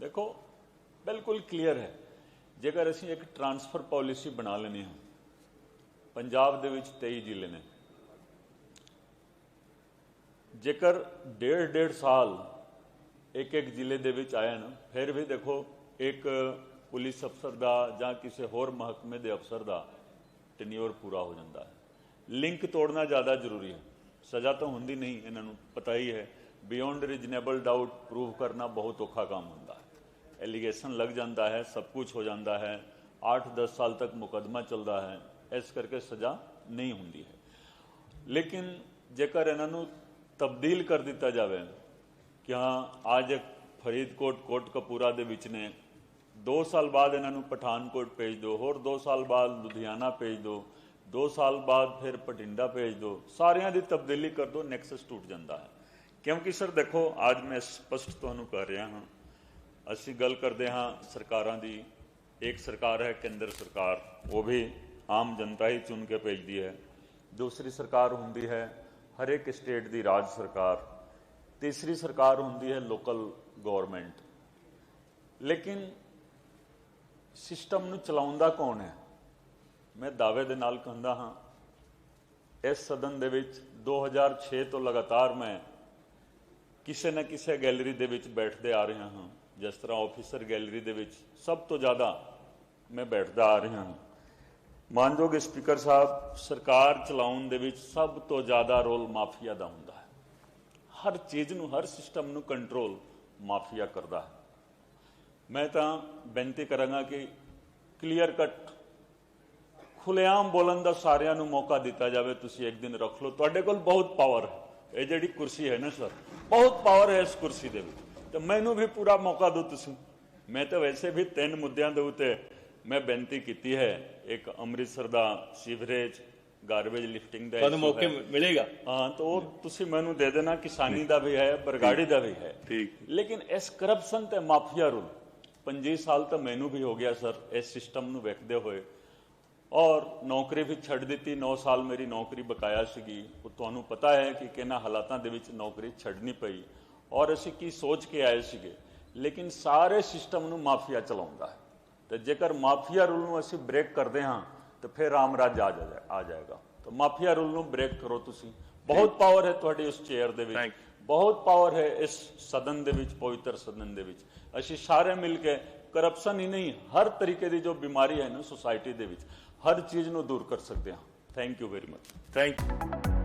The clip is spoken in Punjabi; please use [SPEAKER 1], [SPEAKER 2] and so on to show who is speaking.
[SPEAKER 1] ਦੇਖੋ, ਬਿਲਕੁਲ ਕਲੀਅਰ ਹੈ। ਜੇਕਰ ਅਸੀਂ ਇੱਕ ਟਰਾਂਸਫਰ ਪਾਲਿਸੀ ਬਣਾ ਲੈਣੀ ਹੈ, ਪੰਜਾਬ ਦੇ ਵਿੱਚ 23 ਜ਼ਿਲ੍ਹੇ ਨੇ। ਜੇਕਰ ਡੇਢ ਡੇਢ ਸਾਲ ਇੱਕ ਇੱਕ ਜ਼ਿਲ੍ਹੇ ਦੇ ਵਿੱਚ ਆਇਆ ਨਾ ਫਿਰ ਵੀ ਦੇਖੋ, ਇੱਕ ਪੁਲਿਸ ਅਫਸਰ ਦਾ ਜਾਂ ਕਿਸੇ ਹੋਰ ਮਹਿਕਮੇ ਦੇ ਅਫਸਰ ਦਾ ਟੈਨਿਓਰ ਪੂਰਾ ਹੋ ਜਾਂਦਾ ਹੈ। ਲਿੰਕ ਤੋੜਨਾ ਜ਼ਿਆਦਾ ਜ਼ਰੂਰੀ ਹੈ। ਸਜ਼ਾ ਤਾਂ ਹੁੰਦੀ ਨਹੀਂ, ਇਹਨਾਂ ਨੂੰ ਪਤਾ ਹੀ ਹੈ। ਬਿਯੋਂਡ ਰੀਜਨੇਬਲ ਡਾਊਟ ਪ੍ਰੂਵ ਕਰਨਾ ਬਹੁਤ ਔਖਾ ਕੰਮ ਹੁੰਦਾ ਐਲੀਗੇਸ਼ਨ ਲੱਗ ਜਾਂਦਾ ਹੈ, ਸਭ ਕੁਝ ਹੋ ਜਾਂਦਾ ਹੈ 8-10 ਸਾਲ ਤੱਕ ਮੁਕਦਮਾ ਚੱਲਦਾ ਹੈ, ਇਸ ਕਰਕੇ ਸਜ਼ਾ ਨਹੀਂ ਹੁੰਦੀ ਹੈ। ਲੇਕਿਨ ਜੇਕਰ ਇਹਨਾਂ ਨੂੰ ਤਬਦੀਲ ਕਰ ਦਿੱਤਾ ਜਾਵੇ ਕਿ ਹਾਂ, ਅੱਜ ਫਰੀਦਕੋਟ ਕੋਟ ਕਪੂਰਾ ਦੇ ਵਿੱਚ ਨੇ 2 ਸਾਲ ਬਾਅਦ ਇਹਨਾਂ ਨੂੰ ਪਠਾਨਕੋਟ ਭੇਜ ਦਿਓ, ਹੋਰ 2 ਸਾਲ ਬਾਅਦ ਲੁਧਿਆਣਾ ਭੇਜ ਦਿਓ 2 ਸਾਲ ਬਾਅਦ ਫਿਰ ਪਟਿੰਡਾ ਭੇਜ ਦਿਓ, ਸਾਰਿਆਂ ਦੀ ਤਬਦੀਲੀ ਕਰ ਦਿਓ ਨੈਕਸਸ ਟੁੱਟ ਜਾਂਦਾ ਹੈ। ਕਿਉਂਕਿ ਸਰ ਦੇਖੋ, ਅੱਜ ਮੈਂ ਸਪਸ਼ਟ ਤੁਹਾਨੂੰ ਕਰ ਰਿਹਾ ਹਾਂ ਅਸੀਂ ਗੱਲ ਕਰਦੇ ਹਾਂ ਸਰਕਾਰਾਂ ਦੀ। ਇੱਕ ਸਰਕਾਰ ਹੈ ਕੇਂਦਰ ਸਰਕਾਰ, ਉਹ ਵੀ ਆਮ ਜਨਤਾ ਹੀ ਚੁਣ ਕੇ ਭੇਜਦੀ ਹੈ। ਦੂਸਰੀ ਸਰਕਾਰ ਹੁੰਦੀ ਹੈ ਹਰ ਇੱਕ ਸਟੇਟ ਦੀ ਰਾਜ ਸਰਕਾਰ। ਤੀਸਰੀ ਸਰਕਾਰ ਹੁੰਦੀ ਹੈ ਲੋਕਲ ਗਵਰਨਮੈਂਟ। ਲੇਕਿਨ ਸਿਸਟਮ ਨੂੰ ਚਲਾਉਂਦਾ ਕੌਣ ਹੈ? ਮੈਂ ਦਾਅਵੇ ਦੇ ਨਾਲ ਕਹਿੰਦਾ ਹਾਂ, ਇਸ ਸਦਨ ਦੇ ਵਿੱਚ 2006 ਤੋਂ ਲਗਾਤਾਰ ਮੈਂ ਕਿਸੇ ਨਾ ਕਿਸੇ ਗੈਲਰੀ ਦੇ ਵਿੱਚ ਬੈਠਦੇ ਆ ਰਿਹਾ ਹਾਂ। ਜਿਸ ਤਰ੍ਹਾਂ ਆਫੀਸਰ ਗੈਲਰੀ ਦੇ ਵਿੱਚ ਸਭ ਤੋਂ ਜ਼ਿਆਦਾ ਮੈਂ ਬੈਠਦਾ ਆ ਰਿਹਾ ਹਾਂ। ਮਾਨਯੋਗ ਸਪੀਕਰ ਸਾਹਿਬ, ਸਰਕਾਰ ਚਲਾਉਣ ਦੇ ਵਿੱਚ ਸਭ ਤੋਂ ਜ਼ਿਆਦਾ ਰੋਲ ਮਾਫੀਆ ਦਾ ਹੁੰਦਾ ਹੈ। ਹਰ ਚੀਜ਼ ਨੂੰ, ਹਰ ਸਿਸਟਮ ਨੂੰ ਕੰਟਰੋਲ ਮਾਫੀਆ ਕਰਦਾ ਹੈ। ਮੈਂ ਤਾਂ ਬੇਨਤੀ ਕਰਾਂਗਾ ਕਿ ਕਲੀਅਰ ਕੱਟ ਖੁੱਲੇਆਮ ਬੋਲਣ ਦਾ ਸਾਰਿਆਂ ਨੂੰ ਮੌਕਾ ਦਿੱਤਾ ਜਾਵੇ, ਤੁਸੀਂ ਇੱਕ ਦਿਨ ਰੱਖ ਲਓ। ਤੁਹਾਡੇ ਕੋਲ ਬਹੁਤ ਪਾਵਰ ਹੈ। ਇਹ ਜਿਹੜੀ ਕੁਰਸੀ ਹੈ ਨਾ ਸਰ ਬਹੁਤ ਪਾਵਰ ਹੈ ਇਸ ਕੁਰਸੀ ਦੇ ਵਿੱਚ। ਤੇ ਮੈਨੂੰ ਵੀ ਪੂਰਾ ਮੌਕਾ ਦਿਓ ਤੁਸੀਂ। ਮੈਂ ਤਾਂ ਵੈਸੇ ਵੀ ਤਿੰਨ ਮੁੱਦਿਆਂ ਦੇ ਉੱਤੇ ਮੈਂ ਬੇਨਤੀ ਕੀਤੀ ਹੈ। ਇੱਕ ਅੰਮ੍ਰਿਤਸਰ ਦਾ ਸੀਵਰੇਜ ਗਾਰਬੇਜ ਲਿਫਟਿੰਗ ਦਾ
[SPEAKER 2] ਤੁਹਾਨੂੰ ਮੌਕੇ। ਮਿਲੇਗਾ?
[SPEAKER 1] ਹਾਂ ਤਾਂ ਉਹ ਤੁਸੀਂ ਮੈਨੂੰ ਦੇ ਦੇਣਾ ਕਿਸਾਨੀ ਦਾ ਵੀ ਹੈ ਬਰਗਾੜੀ ਦਾ ਵੀ ਹੈ।
[SPEAKER 2] ਠੀਕ।
[SPEAKER 1] ਲੇਕਿਨ ਇਸ ਕਰਪਸ਼ਨ ਤੇ ਮਾਫੀਆ ਰੂਲ 25 ਸਾਲ ਤਾਂ ਮੈਨੂੰ ਵੀ ਹੋ ਗਿਆ ਸਰ ਇਸ ਸਿਸਟਮ ਨੂੰ ਵੇਖਦੇ ਹੋਏ। ਔਰ ਨੌਕਰੀ ਵੀ ਛੱਡ ਦਿੱਤੀ 9 ਸਾਲ ਮੇਰੀ ਨੌਕਰੀ ਬਕਾਇਆ ਸੀਗੀ। ਉਹ ਤੁਹਾਨੂੰ ਪਤਾ ਹੈ ਕਿ ਕਿਹਨਾਂ ਹਾਲਾਤਾਂ ਦੇ ਵਿੱਚ ਨੌਕਰੀ ਛੱਡਣੀ ਪਈ। ਔਰ ਅਸੀਂ ਕੀ ਸੋਚ ਕੇ ਆਏ ਸੀਗੇ? ਲੇਕਿਨ ਸਾਰੇ ਸਿਸਟਮ ਨੂੰ ਮਾਫੀਆ ਚਲਾਉਂਦਾ ਹੈ। ਤੇ ਜੇਕਰ ਮਾਫੀਆ ਰੂਲ ਨੂੰ ਅਸੀਂ ਬ੍ਰੇਕ ਕਰਦੇ ਹਾਂ ਤਾਂ ਫਿਰ ਰਾਮਰਾਜ ਆ ਜਾਏ ਆ ਜਾਏਗਾ। ਤਾਂ ਮਾਫੀਆ ਰੂਲ ਨੂੰ ਬ੍ਰੇਕ ਕਰੋ ਤੁਸੀਂ। ਬਹੁਤ ਪਾਵਰ ਹੈ ਤੁਹਾਡੀ ਉਸ ਚੇਅਰ ਦੇ ਵਿੱਚ। ਬਹੁਤ ਪਾਵਰ ਹੈ ਇਸ ਸਦਨ ਦੇ ਵਿੱਚ ਪਵਿੱਤਰ ਸਦਨ ਦੇ ਵਿੱਚ। ਅਸੀਂ ਸਾਰੇ ਮਿਲ ਕੇ ਕਰਪਸ਼ਨ ਹੀ ਨਹੀਂ ਹਰ ਤਰੀਕੇ ਦੀ ਜੋ ਬਿਮਾਰੀ ਹੈ ਨਾ ਸੋਸਾਇਟੀ ਦੇ ਵਿੱਚ ਹਰ ਚੀਜ਼ ਨੂੰ ਦੂਰ ਕਰ ਸਕਦੇ ਹਾਂ। Thank you very much
[SPEAKER 2] thank you